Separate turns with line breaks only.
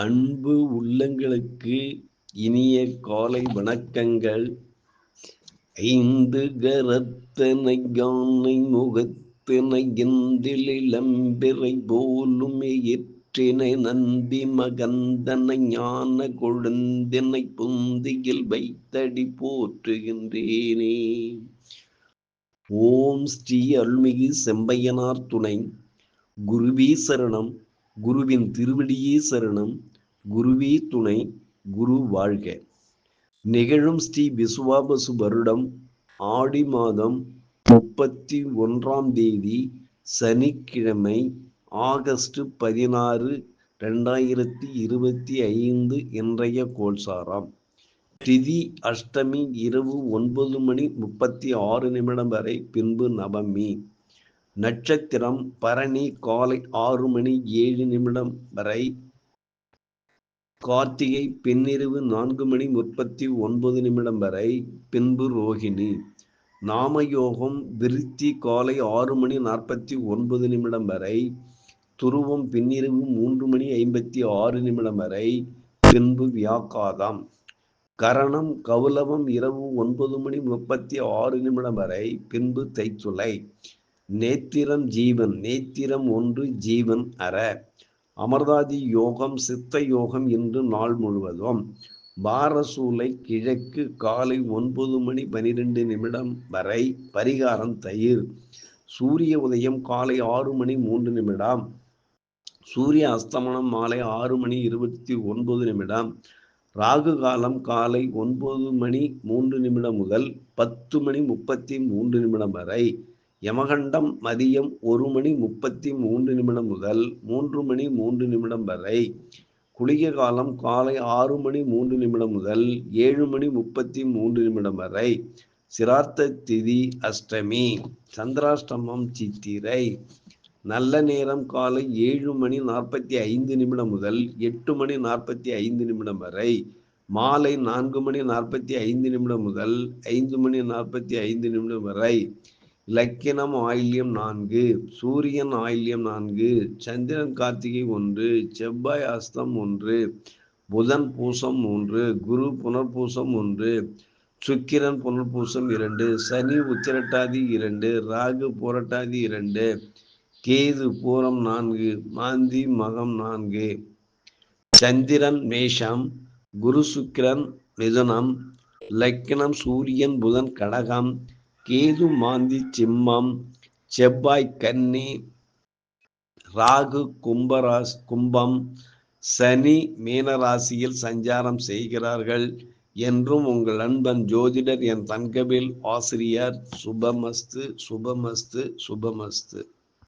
அன்பு உள்ளங்களுக்கு இனிய காலை வணக்கங்கள். ஐந்து கரத்தனை யானை முகத்தினை எந்திலிளம்பிறை போலும் எற்றினை நந்தி மகந்தனை ஞான கொழுந்தினை புந்தியில் வைத்தடி போற்றுகின்றேனே. ஓம் ஸ்ரீ அருள்மிகு செம்பையனார் துணை. குருவீசரணம் குருவின் திருவடியே சரணம் குருவே துணை குரு வாழ்க. நிகழும் ஸ்ரீ விசுவாபசு வருடம் ஆடி மாதம் முப்பத்தி ஒன்றாம் தேதி சனிக்கிழமை ஆகஸ்ட் பதினாறு ரெண்டாயிரத்தி இருபத்தி ஐந்து இன்றைய கோல்சாராம் திதி அஷ்டமி இரவு ஒன்பது மணி முப்பத்தி ஆறு நிமிடம் வரை பின்பு நவமி. நட்சத்திரம் பரணி காலை ஆறு மணி ஏழு நிமிடம் வரை. கார்த்திகை பின்னிரவு நான்கு மணி முப்பத்தி ஒன்பது நிமிடம் வரை. பின்பு ரோஹிணி நாமயோகம் விருத்தி காலை ஆறு மணி நாற்பத்தி ஒன்பது நிமிடம் வரை. துருவம் பின்னிரவு மூன்று மணி ஐம்பத்தி ஆறு நிமிடம் வரை. பின்பு வியாக்காதம். கரணம் கவுலவம் இரவு ஒன்பது மணி முப்பத்தி ஆறு நிமிடம் வரை. பின்பு தைத்துளை. நேத்திரம் ஜீவன் நேத்திரம் ஒன்று ஜீவன் அற. அமர்தாதி யோகம் சித்த யோகம் என்று நாள் முழுவதும். பாரசூலை கிழக்கு காலை ஒன்பது மணி பனிரெண்டு நிமிடம் வரை பரிகாரம் தயிர். சூரிய உதயம் காலை ஆறு மணி மூன்று நிமிடம். சூரிய அஸ்தமனம் மாலை ஆறு மணி இருபத்தி ஒன்பது நிமிடம். ராகு காலம் காலை ஒன்பது மணி மூன்று நிமிடம் முதல் பத்து மணி முப்பத்தி மூன்று நிமிடம் வரை. யமகண்டம் மதியம் ஒரு மணி முப்பத்தி மூன்று நிமிடம் முதல் மூன்று மணி மூன்று நிமிடம் வரை. குளிக காலம் காலை ஆறு மணி மூன்று நிமிடம் முதல் ஏழு மணி முப்பத்தி மூன்று நிமிடம் வரை. சிரார்த்த திதி அஷ்டமி. சந்திராஷ்டமம் சித்திரை. நல்ல நேரம் காலை ஏழு மணி நாற்பத்தி ஐந்து நிமிடம் முதல் எட்டு மணி நாற்பத்தி ஐந்து நிமிடம் வரை. மாலை நான்கு மணி நாற்பத்தி ஐந்து நிமிடம் முதல் ஐந்து மணி நாற்பத்தி ஐந்து நிமிடம் வரை. லக்கினம் ஆயில்யம் நான்கு சூரியன் ஆயில்யம் நான்கு சந்திரன் கார்த்திகை ஒன்று செவ்வாய் அஸ்தம் ஒன்று புதன் பூசம் ஒன்று குரு புனர்பூசம் ஒன்று சுக்கிரன் புனர்பூசம் இரண்டு சனி உத்திரட்டாதி இரண்டு ராகு புரட்டாதி இரண்டு கேது பூரம் நான்கு மாந்தி மகம் நான்கு சந்திரன் மேஷம் குரு சுக்கிரன் மிதுனம் லக்கினம் சூரியன் புதன் கடகம் கேது மாந்தி சிம்மம் செவ்வாய் கன்னி ராகு கும்பராஸ் கும்பம் சனி மீனராசியில் சஞ்சாரம் செய்கிறார்கள் என்றும் உங்கள் அன்பன் ஜோதிடர் என் தன்கபில் ஆசிரியர் சுபமஸ்து சுபமஸ்து சுபமஸ்து.